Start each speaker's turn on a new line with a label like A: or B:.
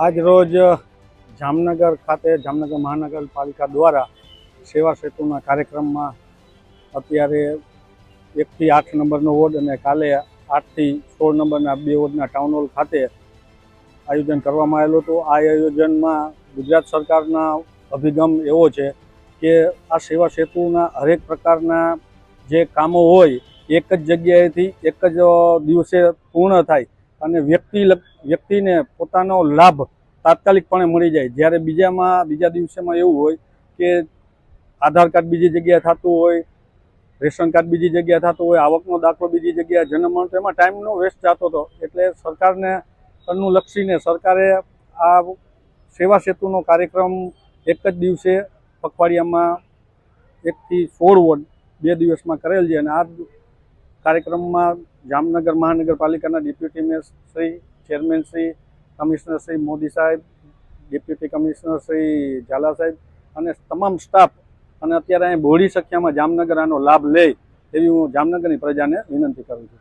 A: આજ રોજ જામનગર ખાતે જામનગર મહાનગરપાલિકા દ્વારા સેવા સેતુના કાર્યક્રમમાં અત્યારે એકથી આઠ નંબરનો વોર્ડ અને કાલે આઠથી સોળ નંબરના બે વોર્ડના ટાઉન હોલ ખાતે આયોજન કરવામાં આવેલું હતું. આ આયોજનમાં ગુજરાત સરકારના અભિગમ એવો છે કે આ સેવા સેતુના હરેક પ્રકારના જે કામો હોય, એક જ જગ્યાએથી એક જ દિવસે પૂર્ણ થાય અને વ્યક્તિ વ્યક્તિને પોતાનો લાભ તાત્કાલિકપણે મળી જાય. જ્યારે બીજામાં, બીજા દિવસેમાં એવું હોય કે આધાર કાર્ડ બીજી જગ્યાએ થતું હોય, રેશન કાર્ડ બીજી જગ્યાએ થતું હોય, આવકનો દાખલો બીજી જગ્યાએ, જન્મ તો એમાં ટાઈમનો વેસ્ટ જતો હતો. એટલે સરકારને અનુલક્ષીને સરકારે આ સેવા સેતુનો કાર્યક્રમ એક જ દિવસે પખવાડિયામાં એકથી સોળ વોર્ડ બે દિવસમાં કરેલ છે. અને આ કાર્યક્રમમાં જામનગર મહાનગરપાલિકાના deputy mayor Shri, chairman Shri, commissioner Shri Modi સાહેબ, ડેપ્યુટી કમિશનર શ્રી ઝાલા સાહેબ અને તમામ સ્ટાફ. અને અત્યારે અહીં બહોળી સંખ્યામાં જામનગર આનો લાભ લે એવી હું જામનગરની પ્રજાને વિનંતી કરું છું.